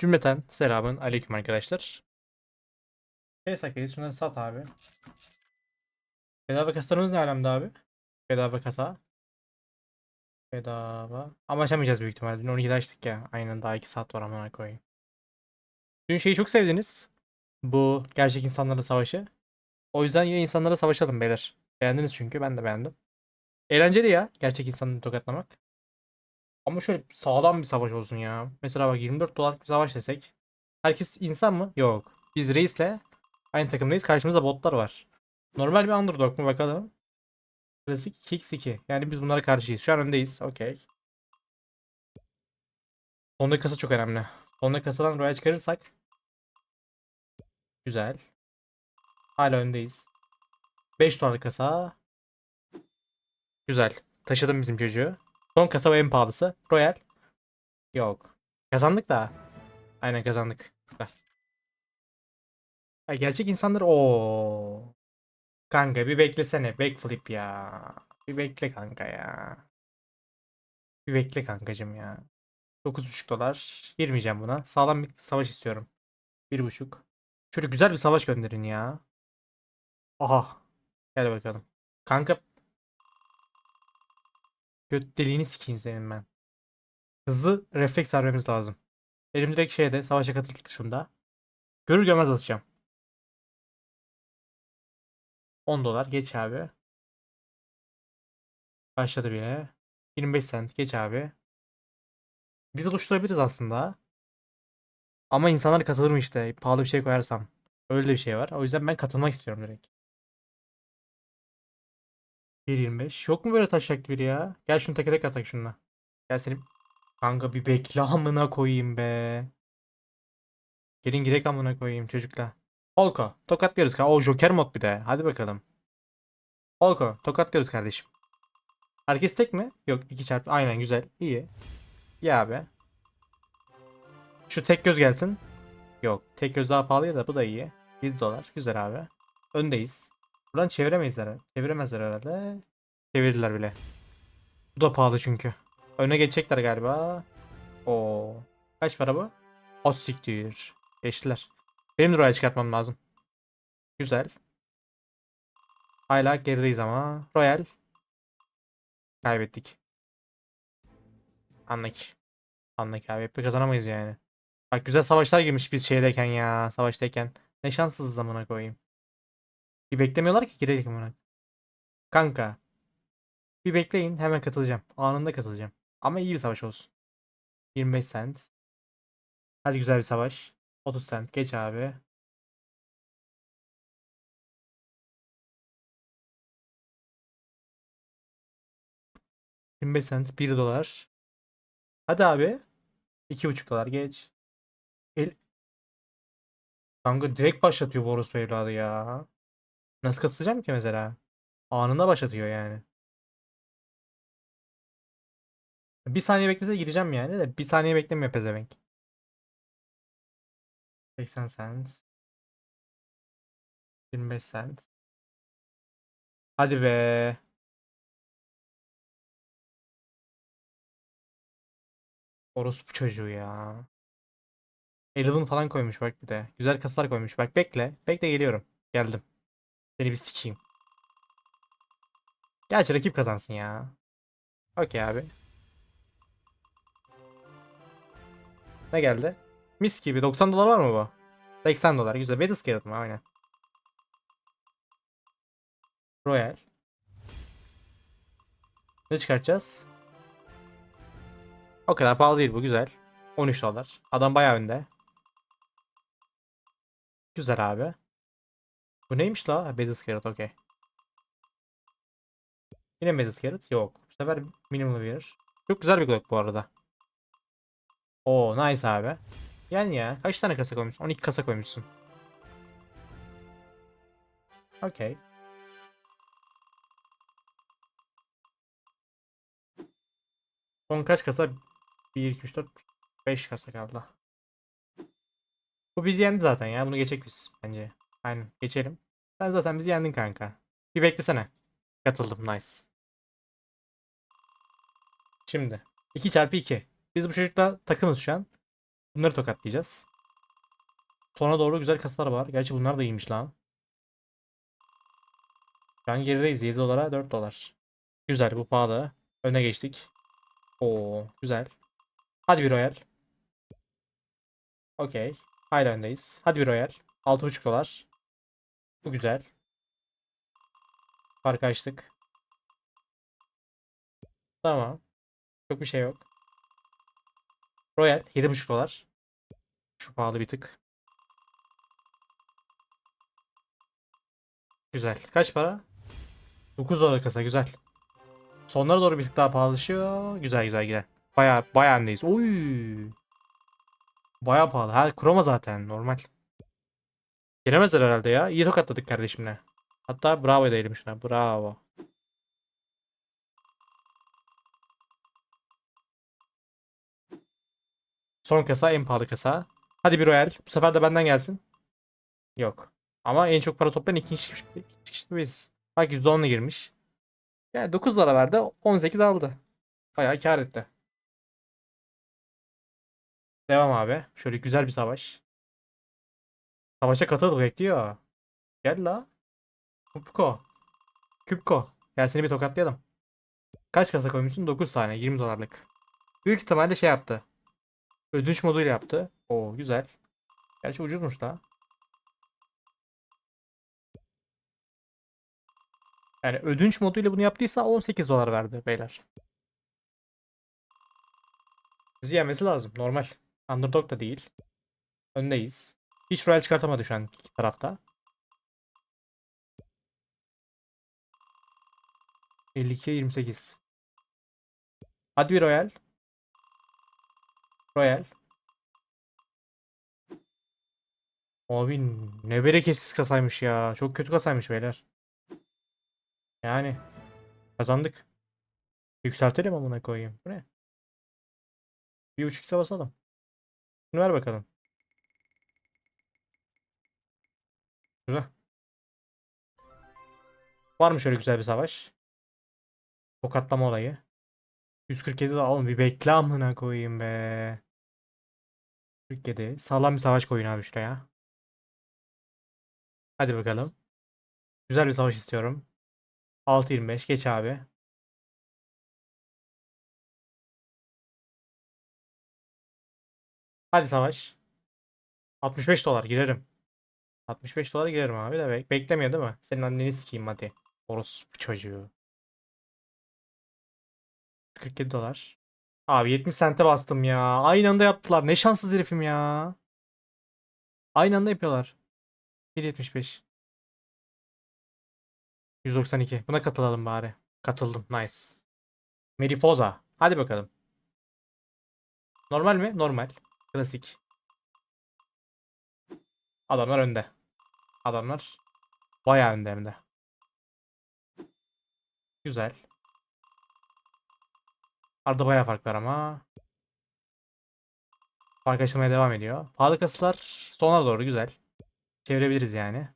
Cümleten selamın aleyküm arkadaşlar. Evet arkadaşlar şunları sat abi. Bedava kasalarımız ne alemde abi? Bedava kasa. Bedava. Ama açamayacağız büyük ihtimalle. Dün 12'de açtık ya. Aynen daha 2 saat var amına koyayım. Dün şeyi çok sevdiniz. Bu gerçek insanlarla savaşı. O yüzden yine insanlara savaşalım beyler. Beğendiniz çünkü ben de beğendim. Eğlenceli ya gerçek insanları tokatlamak. Ama şöyle sağlam bir savaş olsun ya. Mesela bak 24 dolarlık bir savaş desek. Herkes insan mı? Yok. Biz reisle aynı takımdayız. Karşımızda botlar var. Normal bir underdog mu bakalım. Klasik Kicks 2. Yani biz bunlara karşıyız. Şu an öndeyiz. Okey. Sondaki kasa çok önemli. Sondaki kasadan Royal çıkarırsak. Güzel. Hala öndeyiz. 5 dolarlık kasa. Güzel. Taşıdım bizim çocuğu. Son kasa ve en pahalısı. Royal. Yok. Kazandık da. Aynen kazandık. Ya gerçek insanlar o. Kanka bir beklesene. Backflip ya. Bir bekle kanka ya. Bir bekle kankacım ya. 9.5 dolar. Girmeyeceğim buna. Sağlam bir savaş istiyorum. 1.5. Şöyle güzel bir savaş gönderin ya. Aha. Gel bakalım. Kanka Göt deliğini sikeyim senin ben. Hızlı refleks vermemiz lazım. Elim direkt şeyde savaşa katıl tuşunda. Görür görmez basacağım. 10 dolar geç abi. Başladı bile. 25 cent geç abi. Biz oluşturabiliriz aslında. Ama insanlar katılır mı işte? Pahalı bir şey koyarsam. Öyle bir şey var. O yüzden ben katılmak istiyorum direkt. 1.25. Yok mu böyle taşak biri ya? Gel şunu teke tek atak şununla. Gel seni. Kanka bir bekle amına koyayım be. Gelin girek amına koyayım çocukla. Holko. Tokatlıyoruz. O Joker mod bir de. Hadi bakalım. Holko. Tokatlıyoruz kardeşim. Herkes tek mi? Yok 2 çarpı. Aynen güzel. İyi. Ya abi. Şu tek göz gelsin. Yok. Tek göz daha pahalı ya da bu da iyi. 7 dolar. Güzel abi. Öndeyiz. Buradan çeviremeyiz herhalde. Çeviremezler herhalde. Çevirdiler bile. Bu da pahalı çünkü. Öne geçecekler galiba. O Kaç para bu? O siktir. Geçtiler. Benim de Royal çıkartmam lazım. Güzel. Hala gerideyiz ama. Royal. Kaybettik. Anlık. Anlık abi. Hep kazanamayız yani. Bak güzel savaşlar girmiş biz şeydeyken ya. Savaştayken. Ne şanssızız zamana koyayım. Bir beklemiyorlar ki girelim amına. Kanka. Bir bekleyin hemen katılacağım. Anında katılacağım. Ama iyi bir savaş olsun. 25 cent. Hadi güzel bir savaş. 30 cent. Geç abi. ...25 cent. 1 dolar. Hadi abi. 2,5 dolar. Geç. El... Kanka direkt başlatıyor Boros evladı ya. Nasıl katılacağım ki mesela? Anında başlatıyor yani. Bir saniye beklese gideceğim yani de bir saniye beklemiyor pezevenk. 80 cent. 25 cent. Hadi be. Orospu çocuğu ya. Eleven falan koymuş bak bir de. Güzel kasalar koymuş. Bak bekle. Bekle geliyorum. Geldim. Seni bir sikeyim. Gerçi rakip kazansın ya. Okey abi. Ne geldi? Mis gibi. 90 dolar var mı bu? 80 dolar. Güzel. Vedas Carrot mı? Aynen. Royal. Ne çıkartacağız? O kadar pahalı değil bu. Güzel. 13 dolar. Adam bayağı önde. Güzel abi. Bu neymiş la? Vedas Carrot okey. Yine Vedas Carrot? Yok. Bu sefer minimum verir. Çok güzel bir blok bu arada. Oo nice abi. Yani ya. Kaç tane kasa koymuşsun? 12 kasa koymuşsun. Okey. Son kaç kasa? 1, 2, 3, 4, 5 kasa kaldı. Bu bizi yendi zaten ya. Bunu geçecek biz bence. Aynen geçelim. Sen zaten bizi yendin kanka. Bir beklesene. Katıldım nice. Şimdi 2 çarpı 2. Biz bu çocukla takımız şu an. Bunları tokatlayacağız. Sona doğru güzel kasalar var. Gerçi bunlar da iyiymiş lan. Şu an gerideyiz. 7 dolara 4 dolar. Güzel bu pahalı. Öne geçtik. Oo güzel. Hadi bir royal. Okey. Hala öndeyiz. Hadi bir royal. 6.5 dolar. Bu güzel. Farkı açtık. Tamam. Çok bir şey yok. Royal 7.5 dolar. Şu pahalı bir tık. Güzel. Kaç para? 9 dolar kasa güzel. Sonlara doğru bir tık daha pahalılaşıyor. Güzel güzel güzel. Baya baya öndeyiz. Oy. Baya pahalı. Her kroma zaten normal. Yenemezler herhalde ya. İyi tokatladık kardeşimle. Hatta bravo diyelim şuna. Bravo. Son kasa en pahalı kasa. Hadi bir royal. Bu sefer de benden gelsin. Yok. Ama en çok para toplayan ikinci ikinci kişi biz. Bak %10'la girmiş. Yani 9 dolar verdi. 18 aldı. Bayağı kar etti. Devam abi. Şöyle güzel bir savaş. Savaşa katıl bekliyor. Gel la. Kupko. Küpko. Gel seni bir tokatlayalım. Kaç kasa koymuşsun? 9 tane. 20 dolarlık. Büyük ihtimalle şey yaptı. Ödünç moduyla yaptı. Oo güzel. Gerçi ucuzmuş da. Yani ödünç moduyla bunu yaptıysa 18 dolar verdi beyler. Bizi yenmesi lazım. Normal. Underdog da değil. Öndeyiz. Hiç royal çıkartamadı şu an iki tarafta. 52'ye 28. Hadi bir royal. Royal. Abi ne bereketsiz kasaymış ya. Çok kötü kasaymış beyler. Yani kazandık. Yükseltelim amına koyayım. Bu ne? Bir buçuk x'e basalım. Şunu ver bakalım. Güzel. Var mı şöyle güzel bir savaş? Tokatlama olayı. 147 de oğlum bir bekle amına koyayım be. 47. Sağlam bir savaş koyun abi şuraya. Hadi bakalım. Güzel bir savaş istiyorum. 6.25 geç abi. Hadi savaş. 65 dolar girerim. 65 dolar girerim abi de bek- beklemiyor değil mi? Senin anneni sikeyim hadi. Orospu çocuğu. 47 dolar. Abi 70 sente bastım ya. Aynı anda yaptılar. Ne şanssız herifim ya. Aynı anda yapıyorlar. 1.75. 192. Buna katılalım bari. Katıldım. Nice. Mariposa. Hadi bakalım. Normal mi? Normal. Klasik. Adamlar önde. Adamlar bayağı önde hem de. Güzel. Arada bayağı fark var ama. Fark açılmaya devam ediyor. Pahalı kasılar sona doğru güzel. Çevirebiliriz yani.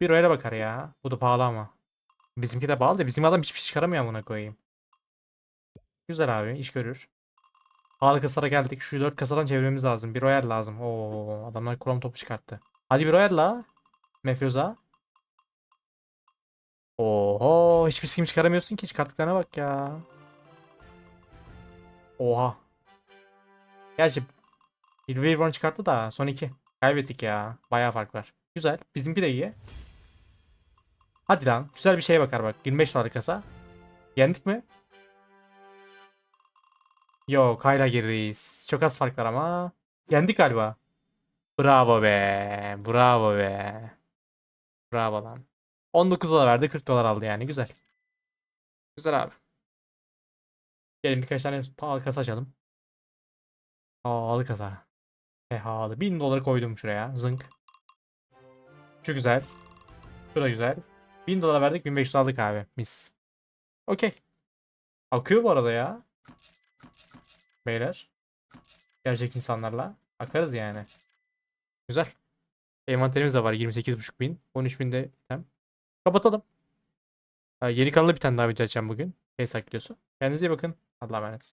Bir öyle bakar ya. Bu da pahalı ama. Bizimki de pahalı da bizim adam hiçbir şey çıkaramıyor amına koyayım. Güzel abi iş görür. Pahalı kasara geldik. Şu 4 kasadan çevirmemiz lazım. Bir royal lazım. Oo adamlar krom topu çıkarttı. Hadi bir royal la. Mefyoza. Oho hiçbir skim çıkaramıyorsun ki çıkarttıklarına bak ya. Oha. Gerçi Silver çıkarttı da son 2. Kaybettik ya. Bayağı fark var. Güzel. Bizimki de iyi. Hadi lan. Güzel bir şeye bakar bak. 25 dolar kasa. Yendik mi? Yok hala gerideyiz. Çok az fark var ama. Yendik galiba. Bravo be. Bravo be. Bravo lan. 19 dolar verdi 40 dolar aldı yani güzel. Güzel abi. Gelin birkaç tane pahalı kasa açalım. Pahalı kasa. Pahalı. 1000 doları koydum şuraya. Zınk. Şu güzel. Şu da güzel. 1000 dolar verdik 1500 aldık abi. Mis. Okey. Akıyor bu arada ya. Beyler. Gerçek insanlarla. Akarız yani. Güzel. Envanterimiz de var 28.5 bin. 13 bin de item. Kapatalım. Ha, yeni kanalda bir tane daha video açacağım bugün. Case videosu. Kendinize iyi bakın. Allah'a emanet.